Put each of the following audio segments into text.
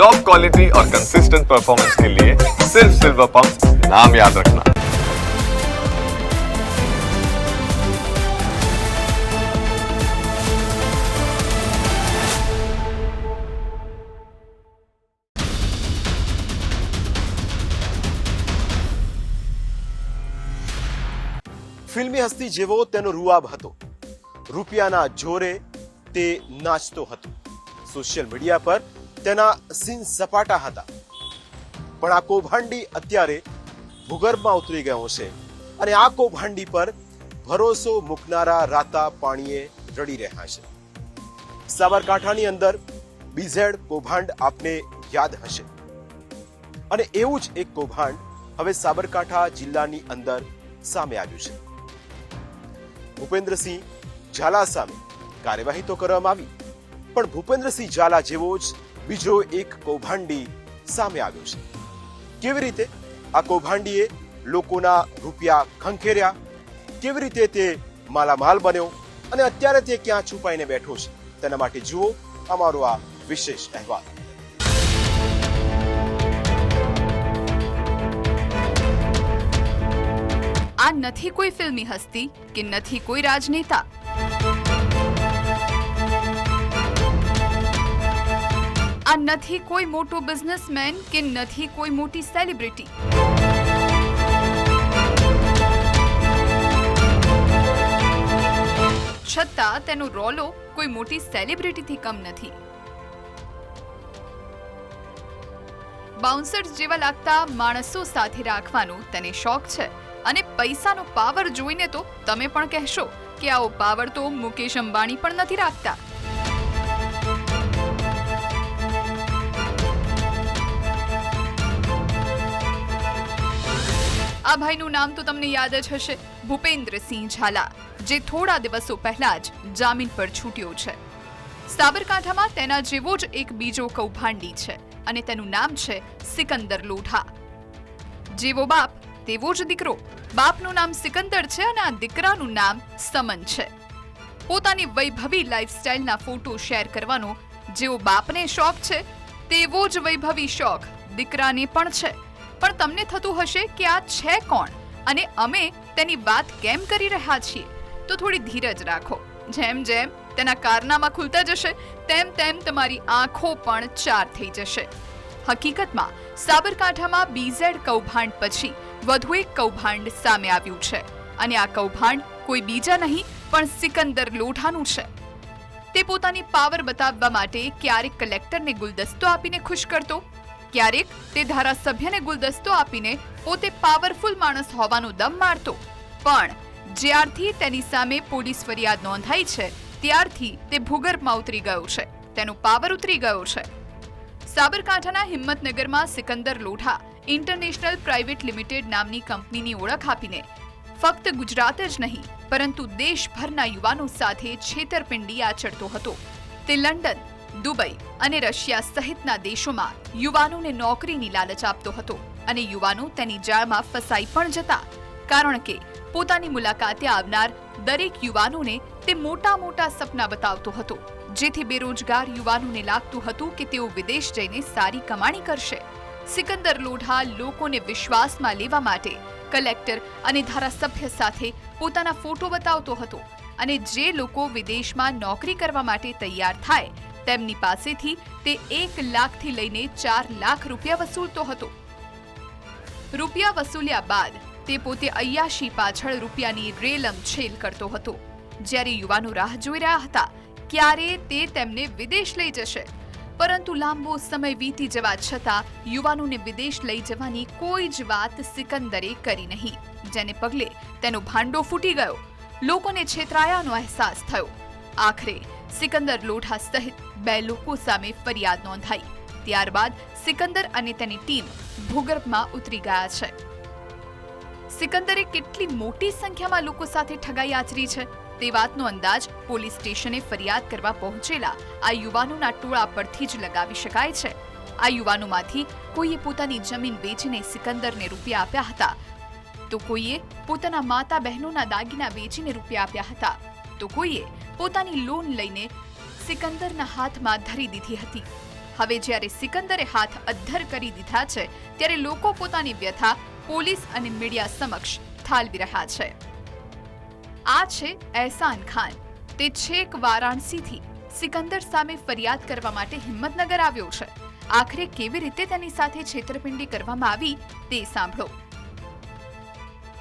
Top quality और consistent performance के लिए सिर्फ सिल्वर पंप नाम याद रखना ફિલ્મી હસ્તી જેવો તેનો રૂઆબ હતો રૂપિયાના જોરે તે નાચતો હતો સોશિયલ મીડિયા પર તેના સીન સપાટા હતા. પણ આ કૌભાંડી અત્યારે ભૂગર્ભમાં ઉતરી ગયો છે અને આ કૌભાંડી પર ભરોસો મૂકનારા રાતા પાણીએ રડી રહ્યા છે. સાબરકાંઠાની અંદર બીઝેડ કૌભાંડ આપને યાદ હશે. અને એવું જ એક કૌભાંડ હવે સાબરકાંઠા જિલ્લાની અંદર સામે આવ્યું છે. ભૂપેન્દ્રસિંહ ઝાલા સામે કાર્યવાહી તો કરવામાં આવી, પણ ભૂપેન્દ્રસિંહ ઝાલા જેવો જ બીજો એક કૌભાંડી સામે આવ્યો છે. કેવી રીતે આ કૌભાંડીએ લોકોના રૂપિયા ખંખેર્યા? કેવી રીતે તે માલામાલ બન્યો? અને અત્યારે તે ક્યાં છુપાઈને બેઠો છે? તેના માટે જુઓ અમારો આ વિશેષ અહેવાલ. આ નથી કોઈ ફિલ્મી હસ્તી કે નથી કોઈ રાજનેતા. આ નથી કોઈ મોટો બિઝનેસમેન કે નથી કોઈ મોટી સેલિબ્રિટી છતાં તેનો રોલો કોઈ મોટી સેલિબ્રિટીથી કમ નથી. બાઉન્સર્સ જેવા લાગતા માણસો સાથે રાખવાનો તેને શોખ છે અને પૈસાનો પાવર જોઈને તો તમે પણ કહેશો કે આવો પાવર તો મુકેશ અંબાણી પણ નથી રાખતા. આ ભાઈનું નામ તો તમને યાદ જ હશે. ભૂપેન્દ્રસિંહ ઝાલા, જે થોડા દિવસો પહેલા જ જામીન પર છૂટ્યો છે. સાબરકાંઠામાં તેના જેવો જ એક બીજો કૌભાંડી છે અને તેનું નામ છે સિકંદર લોઢા. જેવો બાપ, તેવો જ દીકરો. બાપનું નામ સિકંદર છે અને આ દીકરાનું નામ સમન છે. પોતાની વૈભવી લાઈફસ્ટાઈલના ફોટો શેર કરવાનો જેવો બાપને શોખ છે, તેવો જ વૈભવી શોખ દીકરાને પણ છે. પણ તમને થતું હશે કે આ છે કોણ? અને અમે તેની વાત કેમ કરી રહ્યા છીએ? તો થોડી ધીરજ રાખો. જેમ જેમ તેના કારનામા ખુલતા જશે, તેમ તેમ તમારી આંખો પણ ચાર થઈ જશે. હકીકતમાં, સાબરકાંઠામાં બીઝેડ કૌભાંડ પછી વધુ એક કૌભાંડ સામે આવ્યું છે. અને આ કૌભાંડ કોઈ બીજા નહીં, પણ સિકંદર લોઢાનું છે. તે પોતાની પાવર બતાવવા માટે ક્યારેક કલેક્ટરને ગુલદસ્તો આપીને ખુશ કરતો ક્યારેક તે ધારાસભ્યને ગુલદસ્તો આપીને પોતે પાવરફુલ માણસ હોવાનો દમ મારતો. પણ જ્યારથી તેની સામે પોલીસ ફરિયાદ નોંધાઈ છે, ત્યારથી તે ભૂગર્ભમાં ઉતરી ગયો છે, તેનો પાવર ઉતરી ગયો છે. સાબરકાંઠાના હિંમતનગરમાં Sikandar Lodha international private limited નામની કંપનીની ઓળખ આપીને ફક્ત ગુજરાત જ નહીં, પરંતુ દેશભરના યુવાનો સાથે છેતરપિંડી આચરતો હતો. તે લંડન દુબઈ અને રશિયા સહિતના દેશોમાં યુવાનોને નોકરીની લાલચ આપતો હતો અને યુવાનો તેની જાળમાં ફસાઈ પણ જતા. કારણ કે પોતાની મુલાકાતે આવનાર દરેક યુવાનોને તે મોટા મોટા સપના બતાવતો હતો, જેથી બેરોજગાર યુવાનોને લાગતું હતું કે તેઓ વિદેશ જઈને સારી કમાણી કરશે. સિકંદર લોઢા લોકોને વિશ્વાસમાં લેવા માટે કલેક્ટર અને ધારાસભ્ય સાથે પોતાના ફોટો બતાવતો હતો અને જે લોકો વિદેશમાં નોકરી કરવા માટે તૈયાર થાય તેમની પાસેથી તે એક લાખથી લઈને ચાર લાખ રૂપિયા વસૂલતો હતો. રૂપિયા વસૂલ્યા બાદ તે પોતે અયાશી પાછળ રૂપિયાની રેલમ છેલ કરતો હતો. જ્યારે યુવાનો રાહ જોઈ રહ્યા હતા, ક્યારે તે તેમને વિદેશ લઈ જશે? પરંતુ લાંબો સમય વીતી જવા છતાં યુવાનોને વિદેશ લઈ જવાની કોઈ જ વાત સિકંદરે કરી નહીં, જેને પગલે તેનો ભાંડો ફૂટી ગયો. લોકોને છેતરાયાનો અહેસાસ થયો. આખરે સિકંદર લોઢા સહિત બે લોકો સામે ફરિયાદ નોંધાઈ. ત્યારબાદ સિકંદર અને તેની ટીમ ભૂગર્ભમાં ઉતરી ગયા છે. સિકંદરે કેટલી મોટી સંખ્યામાં લોકો સાથે ઠગાઈ આચરી છે તે વાતનો અંદાજ પોલીસ સ્ટેશને ફરિયાદ કરવા પહોંચેલા આ યુવાનોના ટોળા પરથી જ લગાવી શકાય છે. આ યુવાનોમાંથી કોઈએ પોતાની જમીન વેચીને સિકંદરને રૂપિયા આપ્યા હતા. તો કોઈએ પોતાના માતા બહેનોના દાગીના વેચીને રૂપિયા આપ્યા હતા. તો કોઈએ પોતાની લોન લઈને સિકંદરના હાથમાં ધરી દીધી હતી હવે જ્યારે સિકંદરે હાથ અદ્ધર કરી દીધા છે ત્યારે લોકો પોતાની વ્યથા પોલીસ અને મીડિયા સમક્ષ ઠાલવી રહ્યા છે આ છે એહસાન ખાન તે છેક વારાણસીથી સિકંદર સામે ફરિયાદ કરવા માટે હિંમતનગર આવ્યો છે આખરે કેવી રીતે તેની સાથે છેતરપિંડી કરવામાં આવી તે સાંભળો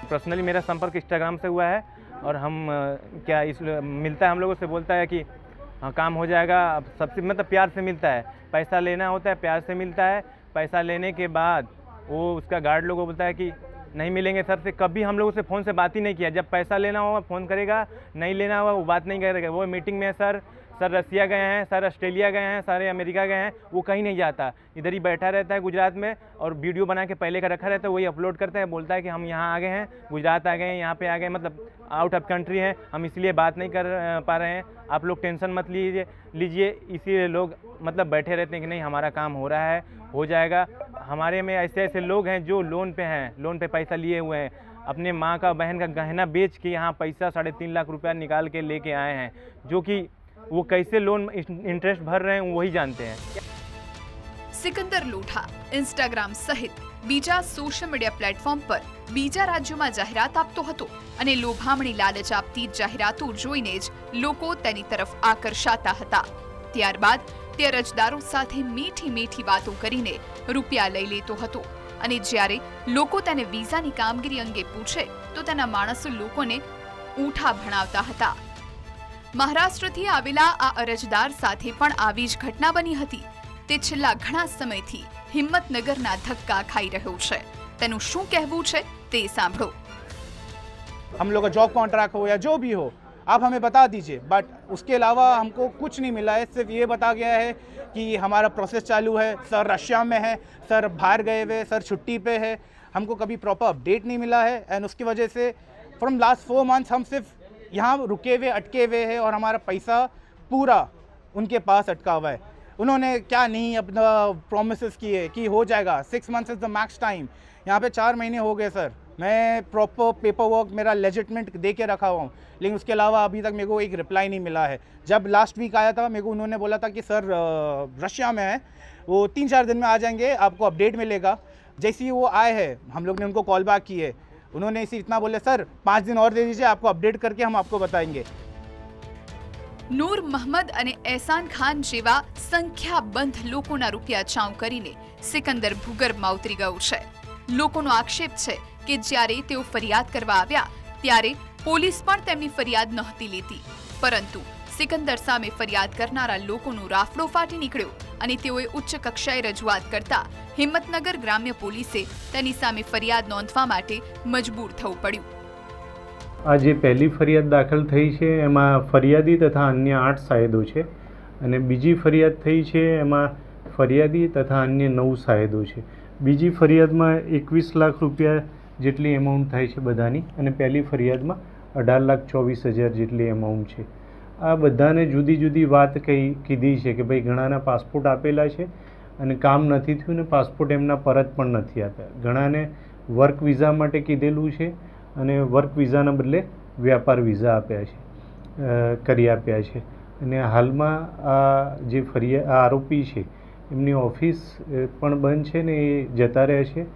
पर्सनली मेरा संपर्क इंस्टाग्राम से हुआ है और हम क्या इस मिलता है हम लोगों से बोलता है कि हाँ काम हो जाएगा अब सबसे मतलब प्यार से मिलता है। पैसा लेना होता है प्यार से मिलता है। पैसा लेने के बाद वो उसका गार्ड लोगों बोलता है कि नहीं मिलेंगे सर से। कभी हम लोगों से फ़ोन से बात ही नहीं किया। जब पैसा लेना होगा फ़ोन करेगा नहीं लेना होगा वो बात नहीं करेगा। वो मीटिंग में है, सर सर रसिया गए हैं, सर ऑस्ट्रेलिया गए हैं, सारे अमेरिका गए हैं, वो कहीं नहीं जाता। इधर ही बैठा रहता है गुजरात में और वीडियो बना के पहले का रखा रहता है, वही अपलोड करता है, बोलता है कि हम यहाँ आ गए हैं, गुजरात आ गए हैं, यहाँ पे आ गए मतलब आउट ऑफ़ कंट्री हैं, हम इसलिए बात नहीं कर पा रहे हैं। आप लोग टेंशन मत लीजिए लीजिए, इसीलिए लोग मतलब बैठे रहते हैं कि नहीं, हमारा काम हो रहा है, हो जाएगा। हमारे में ऐसे ऐसे लोग हैं जो लोन पे हैं लोन पे पैसा लिए हुए हैं। अपने माँ का, बहन का गहना बेच के यहाँ पैसा साढ़े तीन लाख रुपया निकाल के लेके आए हैं, जो कि वो कैसे लोन इंटरेस्ट भर रहे हैं वही जानते हैं સિકંદર લોઠા ઇન્સ્ટાગ્રામ સહિત બીજા સોશિયલ મીડિયા પ્લેટફોર્મ પર બીજા રાજ્યોમાં જાહેરાત આપતો હતો અને લોભામણી લાલચ આપતી જાહેરાતો જોઈને જ લોકો તેની તરફ આકર્ષાતા હતા ત્યારબાદ તે અરજદારો સાથે મીઠી મીઠી વાતો કરીને રૂપિયા લઈ લેતો હતો અને જ્યારે લોકો તેને વિઝાની કામગીરી અંગે પૂછે તો તેના માણસો લોકોને ઊંઠા ભણાવતા હતા મહારાષ્ટ્રથી આવેલા આ અરજદાર સાથે પણ આવી જ ઘટના બની હતી તે છેલ્લા ઘણા સમયથી હિંમતનગરના ધક્કા ખાઈ રહ્યો છે તેનું શું કહેવું છે તે સાંભળો हम लोग का जॉब कॉन्ट्रैक्ट हो या जो भी हो आप हमें बता दीजिए बट उसके अलावा हमको कुछ नहीं मिला है सिर्फ ये बता गया है कि हमारा प्रोसेस चालू है सर रशिया में है सर बाहर गए हुए सर छुट्टी पे है हमको कभी प्रॉपर अपडेट नहीं मिला है एंड उसकी वजह से फ्रॉम लास्ट फोर मंथ्स हम सिर्फ यहाँ रुके हुए, अटके हुए हैं और हमारा पैसा पूरा उनके पास अटका हुआ है। उन्होंने क्या नहीं अपना प्रोमिस किए कि हो जाएगा। Six months is the max time यहाँ पे चार महीने हो गए सर मैं प्रॉपर पेपर वर्क मेरा लेजिटमेंट दे के रखा हुआ हूँ। लेकिन उसके अलावा अभी तक मेरे को एक रिप्लाई नहीं मिला है। जब लास्ट वीक आया था, मेरे को उन्होंने बोला था कि सर रशिया में है। वो तीन चार दिन में आ जाएँगे, आपको अपडेट मिलेगा। जैसे ही वो आए हैं, हम लोग ने उनको कॉल बैक की है उन्होंने इसी इतना बोले सर पाँच दिन और दे दीजिए आपको अपडेट करके हम आपको बताएंगे નૂર મહમદ અને એહસાન ખાન જેવા સંખ્યાબંધ લોકોના રૂપિયા ચાઉ કરીને સિકંદર ભૂગર્ભમાં ઉતરી ગયો છે લોકોનો આક્ષેપ છે કે જ્યારે તેઓ ફરિયાદ કરવા આવ્યા ત્યારે પોલીસ પણ તેમની ફરિયાદ નહોતી લેતી પરંતુ સિકંદર સામે ફરિયાદ કરનારા લોકોનો રાફડો ફાટી નીકળ્યો અને તેઓએ ઉચ્ચ કક્ષાએ રજૂઆત કરતા હિંમતનગર ગ્રામ્ય પોલીસે તેની સામે ફરિયાદ નોંધવા માટે મજબૂર થવું પડ્યું. આ જે પહેલી ફરિયાદ દાખલ થઈ છે, એમાં ફરિયાદી તથા અન્ય આઠ સાયદો છે અને બીજી ફરિયાદ થઈ છે, એમાં ફરિયાદી તથા અન્ય નવ સાયદો છે. બીજી ફરિયાદમાં એકવીસ લાખ રૂપિયા જેટલી એમાઉન્ટ થાય છે બધાની અને પહેલી ફરિયાદમાં અઢાર લાખ ચોવીસ હજાર જેટલી એમાઉન્ટ છે. આ બધાને જુદી જુદી વાત કહી, કીધી છે કે ભાઈ ઘણાના પાસપોર્ટ આપેલા છે અને કામ નથી થયું ને પાસપોર્ટ એમના પરત પણ નથી આપ્યા ઘણાને વર્ક વિઝા માટે કીધેલું છે અને વર્ક વિઝાના બદલે વ્યાપાર વિઝા આપ્યા છે કરી આપ્યા છે. અને હાલમાં આ જે ફરિયા, આ આરોપી છે, એમની ઓફિસ પણ બંધ છે ને એ જતા રહે છે.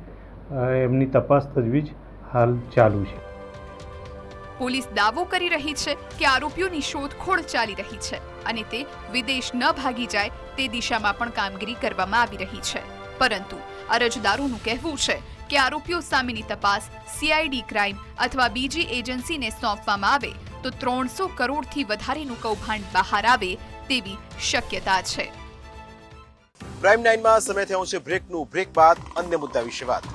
એમની તપાસ તજવીજ હાલ ચાલુ છે. પોલીસ દાવો કરી રહી છે કે આરોપીઓની શોધખોળ ચાલી રહી છે અને તે વિદેશ ન ભાગી જાય તે દિશામાં પણ કામગીરી કરવામાં આવી રહી છે. પરંતુ અરજદારોનું કહેવું છે કે આરોપીઓ સામેની તપાસ સીઆઈડી ક્રાઇમ અથવા બીજી એજન્સીને સોંપવામાં આવે તો ત્રણસો કરોડથી વધારેનું કૌભાંડ બહાર આવે તેવી શક્યતા છે. પ્રાઇમ નાઇનમાં સમય થયો છે બ્રેકનું. બ્રેક બાદ અન્ય મુદ્દા વિશે વાત.